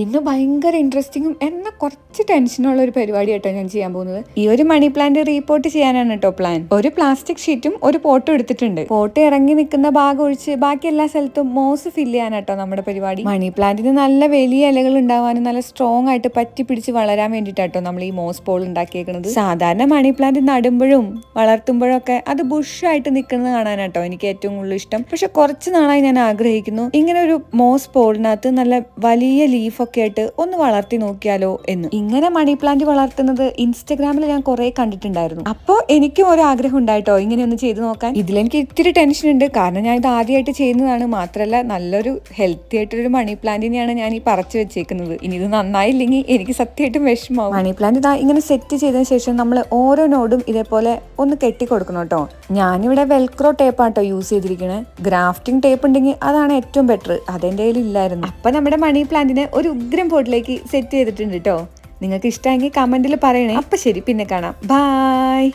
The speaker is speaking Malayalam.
ഇന്ന് ഭയങ്കര ഇൻട്രസ്റ്റിംഗും എന്നാൽ കുറച്ച് ടെൻഷനുള്ള ഒരു പരിപാടി ആയിട്ടാണ് ഞാൻ ചെയ്യാൻ പോകുന്നത്. ഈ ഒരു മണി പ്ലാന്റ് റീപോർട്ട് ചെയ്യാനാണ് കേട്ടോ പ്ലാൻ ഒരു പ്ലാസ്റ്റിക് ഷീറ്റും ഒരു പോട്ടും എടുത്തിട്ടുണ്ട്. പോട്ട് ഇറങ്ങി നിൽക്കുന്ന ഭാഗം ഒഴിച്ച് ബാക്കി എല്ലാ സ്ഥലത്തും മോസ് ഫില്ല് ചെയ്യാനാട്ടോ നമ്മുടെ പരിപാടി. മണി പ്ലാന്റിന് നല്ല വലിയ ഇലകൾ ഉണ്ടാവാനും നല്ല സ്ട്രോങ് ആയിട്ട് പറ്റി പിടിച്ച് വളരാൻ വേണ്ടിയിട്ടാട്ടോ നമ്മൾ ഈ മോസ് പോൾ ഉണ്ടാക്കിയേക്കുന്നത് സാധാരണ മണി പ്ലാന്റ് നടുമ്പോഴും വളർത്തുമ്പോഴും ഒക്കെ അത് ബുഷായിട്ട് നിൽക്കുന്നത് കാണാനാട്ടോ എനിക്ക് ഏറ്റവും കൂടുതൽ ഇഷ്ടം. പക്ഷെ കുറച്ച് നാളായി ഞാൻ ആഗ്രഹിക്കുന്നു. ഇങ്ങനെ ഒരു മോസ് പോളിനകത്ത് നല്ല വലിയ ലീഫൊക്കെ ആയിട്ട് ഒന്ന് വളർത്തി നോക്കിയാലോ എന്ന്. ഇങ്ങനെ മണി പ്ലാന്റ് വളർത്തുന്നത് ഇൻസ്റ്റഗ്രാമിൽ ഞാൻ കുറെ കണ്ടിട്ടുണ്ടായിരുന്നു. അപ്പോൾ എനിക്കും ഒരു ആഗ്രഹം ഉണ്ടായിട്ടോ ഇങ്ങനെ ഒന്ന് ചെയ്തു നോക്കാൻ? ഇതിലെനിക്ക് ഇത്തിരി ടെൻഷൻ ഉണ്ട്. കാരണം ഞാൻ ഇത് ആദ്യമായിട്ട് ചെയ്യുന്നതാണ്. മാത്രമല്ല നല്ലൊരു ഹെൽത്തി ആയിട്ടൊരു മണി പ്ലാന്റിനെയാണ് ഞാൻ ഈ പറിച്ചു വെച്ചേക്കുന്നത്. ഇനി ഇത് നന്നായില്ലെങ്കിൽ എനിക്ക് സത്യമായിട്ടും വിഷമാവും മണി പ്ലാന്റ് ഇങ്ങനെ സെറ്റ് ചെയ്തതിന് ശേഷം നമ്മൾ ഓരോ നോഡും ഇതേപോലെ ഒന്ന് കെട്ടി കൊടുക്കണം കേട്ടോ ഞാനിവിടെ വെൽക്രോ ടേപ്പാട്ടോ യൂസ് ചെയ്തിരിക്കുന്നത് ഗ്രാഫ്റ്റിംഗ് ടേപ്പ് ഉണ്ടെങ്കിൽ അതാണ് ഏറ്റവും ബെറ്റർ അതെന്റെ കയ്യിൽ ഇല്ലായിരുന്നു അപ്പൊ നമ്മുടെ മണി പ്ലാന്റിന് ഒരു ഉഗ്രം പോട്ടിലേക്ക് സെറ്റ് ചെയ്തിട്ടുണ്ട് കേട്ടോ നിങ്ങൾക്ക് ഇഷ്ടമെങ്കിൽ കമന്റിൽ പറയണേ. അപ്പം ശരി പിന്നെ കാണാം. ബായ്